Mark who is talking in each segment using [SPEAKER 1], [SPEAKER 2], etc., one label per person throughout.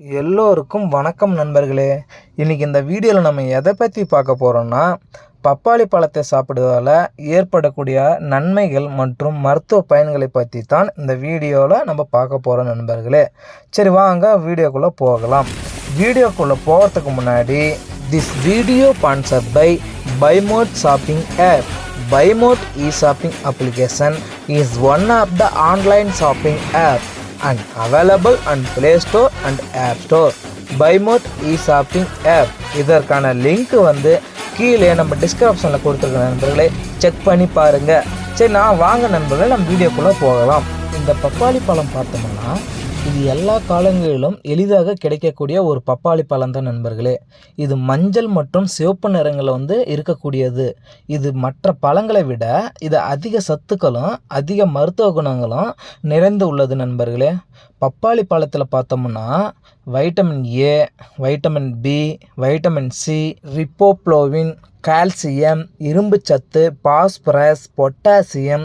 [SPEAKER 1] எல்லோருக்கும் வணக்கம் நண்பர்களே. இன்றைக்கி இந்த வீடியோவில் நம்ம எதை பற்றி பார்க்க போகிறோம்னா பப்பாளி பழத்தை சாப்பிடுவதால் ஏற்படக்கூடிய நன்மைகள் மற்றும் மருத்துவ பயன்களை பற்றி தான் இந்த வீடியோவில் நம்ம பார்க்க போகிறோம் நண்பர்களே. சரி வாங்க வீடியோக்குள்ளே போகலாம். வீடியோக்குள்ளே போகிறதுக்கு முன்னாடி this video sponsor by Bymot shopping app Bymot E shopping application is one of the online shopping app and available on Play Store and App Store. Bymot E shopping app இதற்கான லிங்க் வந்து கீழே நம்ம டிஸ்கிரிப்ஷனில் கொடுத்துருக்க நண்பர்களே check பண்ணி பாருங்கள் சரி நான் வாங்க நண்பர்களே நம்ம வீடியோக்குள்ளே போகலாம். இந்த பப்பாளி பழம் பார்த்தோம்னா இது எல்லா காலங்களிலும் எளிதாக கிடைக்கக்கூடிய ஒரு பப்பாளி பழம் தான் நண்பர்களே. இது மஞ்சள் மற்றும் சிவப்பு நிறங்களில் வந்து இருக்கக்கூடியது. இது மற்ற பழங்களை விட இது அதிக சத்துக்களும் அதிக மருத்துவ குணங்களும் நிறைந்து உள்ளது நண்பர்களே. பப்பாளி பழத்தில் பார்த்தோம்னா vitamin A vitamin B vitamin C riboflavin calcium இரும்புச்சத்து பாஸ்பரஸ் பொட்டாசியம்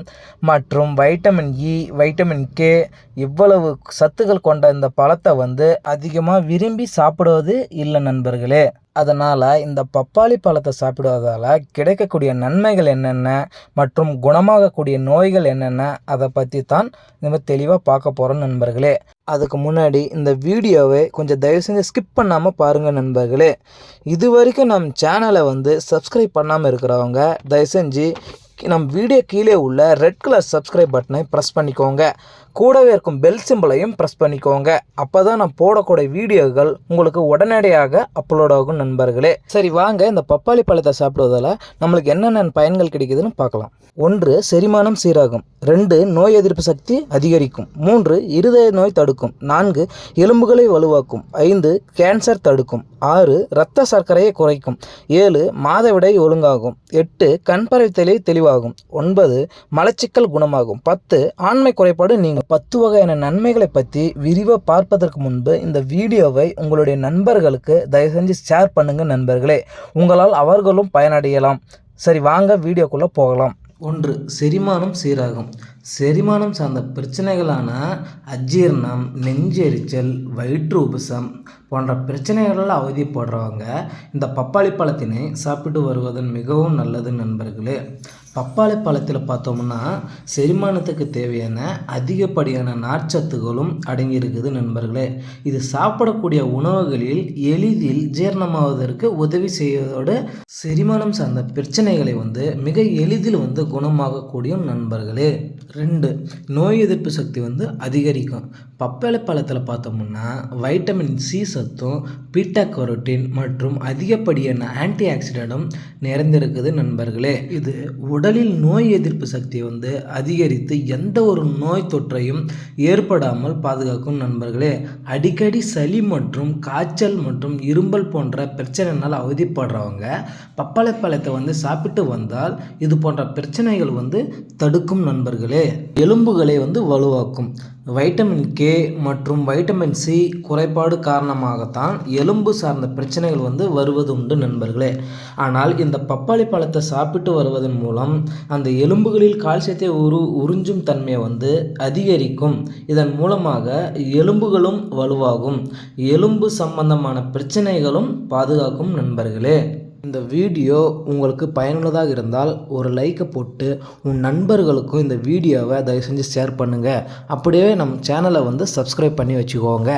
[SPEAKER 1] மற்றும் வைட்டமின் இ வைட்டமின் கே இவ்வளவு சத்துக்கள் கொண்ட இந்த பழத்தை வந்து அதிகமாக விரும்பி சாப்பிடுவது இல்லை நண்பர்களே. அதனால் இந்த பப்பாளி பழத்தை சாப்பிடுவதால் கிடைக்கக்கூடிய நன்மைகள் என்னென்ன மற்றும் குணமாகக்கூடிய நோய்கள் என்னென்ன அதை பற்றி தான் நம்ம தெளிவாக பார்க்க போகிறோம் நண்பர்களே. அதுக்கு முன்னாடி இந்த வீடியோவை கொஞ்சம் தயவு செஞ்சு ஸ்கிப் பண்ணாமல் பாருங்கள் நண்பர்களே. இது வரைக்கும் நம் சேனலை வந்து சப்ஸ்கிரைப் பண்ணாமல் இருக்கிறவங்க தயவு செஞ்சு நம் வீடியோ கீழே உள்ள ரெட் கலர் சப்ஸ்கிரைப் பட்டனை ப்ரெஸ் பண்ணிக்கோங்க. கூடவே இருக்கும் பெல் சிம்பிளையும் ப்ரெஸ் பண்ணிக்கோங்க. அப்போ தான் நான் போடக்கூடிய வீடியோக்கள் உங்களுக்கு உடனடியாக அப்லோட் ஆகும் நண்பர்களே. சரி வாங்க இந்த பப்பாளி பழத்தை சாப்பிடுவதால் நம்மளுக்கு என்னென்ன பயன்கள் கிடைக்குதுன்னு பார்க்கலாம். ஒன்று செரிமானம் சீராகும். ரெண்டு நோய் எதிர்ப்பு சக்தி அதிகரிக்கும். மூன்று இருதய நோய் தடுக்கும். நான்கு எலும்புகளை வலுவாக்கும். ஐந்து கேன்சர் தடுக்கும். ஆறு இரத்த சர்க்கரையை குறைக்கும். ஏழு மாதவிடை ஒழுங்காகும். எட்டு கண் பறவைத்தலை தெளிவாகும். ஒன்பது மலச்சிக்கல் குணமாகும். பத்து ஆண்மை குறைபாடு நீங்கும். பத்து வகையான நன்மைகளை பற்றி விரிவாக பார்ப்பதற்கு முன்பு இந்த வீடியோவை உங்களுடைய நண்பர்களுக்கு தயவு செஞ்சு ஷேர் பண்ணுங்க நண்பர்களே. உங்களால் அவர்களும் பயனடையலாம். சரி வாங்க வீடியோக்குள்ளே போகலாம். ஒன்று செரிமானம் சீராகும். செரிமானம் சார்ந்த பிரச்சனைகளான அஜீரணம் நெஞ்செரிச்சல் வயிற்று உபசம் போன்ற பிரச்சனைகளால் அவதிப்படுறவங்க இந்த பப்பாளி பழத்தினை சாப்பிட்டு வருவதன் மிகவும் நல்லது நண்பர்களே. பப்பாளி பழத்தில் பார்த்தோம்னா செரிமானத்துக்கு தேவையான அதிகப்படியான நார்ச்சத்துகளும் அடங்கியிருக்குது நண்பர்களே. இது சாப்பிடக்கூடிய உணவுகளில் எளிதில் ஜீரணமாவதற்கு உதவி செய்வதோடு செரிமானம் சார்ந்த பிரச்சனைகளை வந்து மிக எளிதில் வந்து குணமாகக்கூடிய நண்பர்களே. ரெண்டு நோய் எதிர்ப்பு சக்தி வந்து அதிகரிக்கும். பப்பாளி பழத்தில் பார்த்தோம்னா வைட்டமின் சி சத்தும் பீட்டா கரோட்டின் மற்றும் அதிகப்படியான ஆன்டி ஆக்சிடென்ட்டும் நிறைந்திருக்குது நண்பர்களே. இது உடலில் நோய் எதிர்ப்பு சக்தியை வந்து அதிகரித்து எந்த ஒரு நோய் தொற்றையும் ஏற்படாமல் பாதுகாக்கும் நண்பர்களே. அடிக்கடி சளி மற்றும் காய்ச்சல் மற்றும் இரும்பல் போன்ற பிரச்சனைனால் அவதிப்படுறவங்க பப்பாளி பழத்தை வந்து சாப்பிட்டு வந்தால் இது போன்ற பிரச்சனைகள் வந்து தடுக்கும் நண்பர்களே. எலும்புகளை வந்து வலுவாக்கும். வைட்டமின் கே மற்றும் வைட்டமின் சி குறைபாடு காரணமாகத்தான் எலும்பு சார்ந்த பிரச்சனைகள் வந்து வருவது உண்டு நண்பர்களே. ஆனால் இந்த பப்பாளி பழத்தை சாப்பிட்டு வருவதன் மூலம் அந்த எலும்புகளில் கால்சியத்தை உரு உறிஞ்சும் தன்மையை வந்து அதிகரிக்கும். இதன் மூலமாக எலும்புகளும் வலுவாகும். எலும்பு சம்பந்தமான பிரச்சனைகளும் பாதுகாக்கும் நண்பர்களே. இந்த வீடியோ உங்களுக்கு பயனுள்ளதாக இருந்தால் ஒரு லைக்கை போட்டு உன் நண்பர்களுக்கும் இந்த வீடியோவை தயவு செஞ்சு ஷேர் பண்ணுங்கள் அப்படியே நம்ம சேனலை வந்து சப்ஸ்கிரைப் பண்ணி வச்சுக்கோங்க.